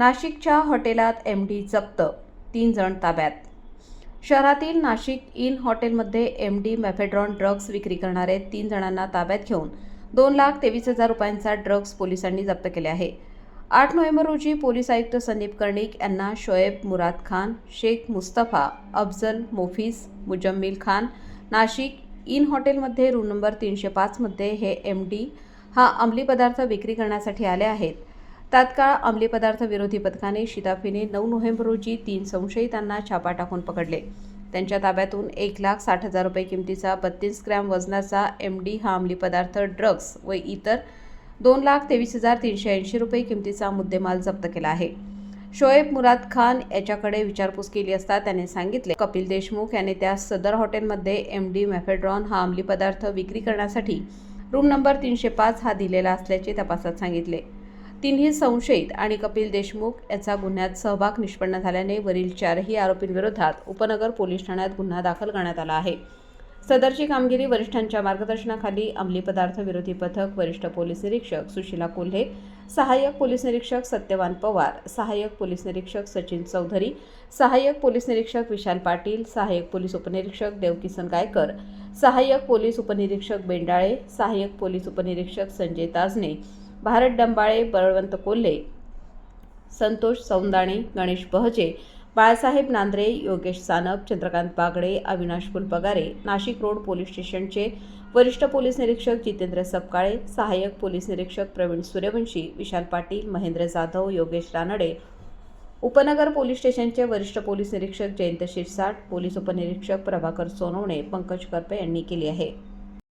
नाशिकच्या हॉटेलात M D जप्त. तीन जण ताब्यात. शहरातील नाशिक इन हॉटेलमध्ये एम डी मॅफेड्रॉन ड्रग्ज विक्री करणारे तीन जणांना ताब्यात घेऊन दोन लाख तेवीस हजार रुपयांचा ड्रग्ज पोलिसांनी जप्त केले आहे. आठ नोव्हेंबर रोजी पोलीस आयुक्त संदीप कर्णिक यांना शोएब मुराद खान शेख मुस्तफा अफजल मोफीस मुजम्मिल खान नाशिक इन हॉटेलमध्ये रूम नंबर तीनशे पाचमध्ये हे एम डी हा अंमली पदार्थ विक्री करण्यासाठी आले आहेत. तात्काळ अंमली पदार्थ विरोधी पथकाने शिताफीने नऊ नोव्हेंबर रोजी तीन संशयितांना छापा टाकून पकडले. त्यांच्या ताब्यातून एक लाख साठ हजार रुपये किमतीचा बत्तीस ग्रॅम वजनाचा एम डी हा अंमली पदार्थ ड्रग्ज व इतर दोन लाख तेवीस हजार तीनशे ऐंशी रुपये किमतीचा मुद्देमाल जप्त केला आहे. शोएब मुराद खान याच्याकडे विचारपूस केली असता त्याने सांगितले कपिल देशमुख याने त्या सदर हॉटेलमध्ये एम डी मॅफेड्रॉन हा अंमली पदार्थ विक्री करण्यासाठी रूम नंबर तीनशे पाच हा दिलेला असल्याचे तपासात सांगितले. तिन्ही संशयित आणि कपिल देशमुख याचा गुन्ह्यात सहभाग निष्पन्न झाल्याने वरील चारही आरोपींविरोधात उपनगर पोलीस ठाण्यात गुन्हा दाखल करण्यात आला आहे. सदरची कामगिरी वरिष्ठांच्या मार्गदर्शनाखाली अंमली पदार्थ विरोधी पथक वरिष्ठ पोलीस निरीक्षक सुशीला कोल्हे सहाय्यक पोलीस निरीक्षक सत्यवान पवार सहाय्यक पोलीस निरीक्षक सचिन चौधरी सहाय्यक पोलीस निरीक्षक विशाल पाटील सहाय्यक पोलीस उपनिरीक्षक देवकिसन गायकर सहाय्यक पोलीस उपनिरीक्षक बेंडाळे सहाय्यक पोलीस उपनिरीक्षक संजय ताजने भारत डंबाळे बळवंत कोल्हे संतोष सौंदाणे गणेश बहजे बाळासाहेब नांद्रे योगेश सानप चंद्रकांत बागडे अविनाश फुलपगारे नाशिक रोड पोलीस स्टेशनचे वरिष्ठ पोलीस निरीक्षक जितेंद्र सपकाळे सहाय्यक पोलीस निरीक्षक प्रवीण सूर्यवंशी विशाल पाटील महेंद्र जाधव योगेश रानडे उपनगर पोलीस स्टेशनचे वरिष्ठ पोलीस निरीक्षक जयंत शिरसाट पोलीस उपनिरीक्षक प्रभाकर सोनवणे पंकज करपे यांनी केली आहे.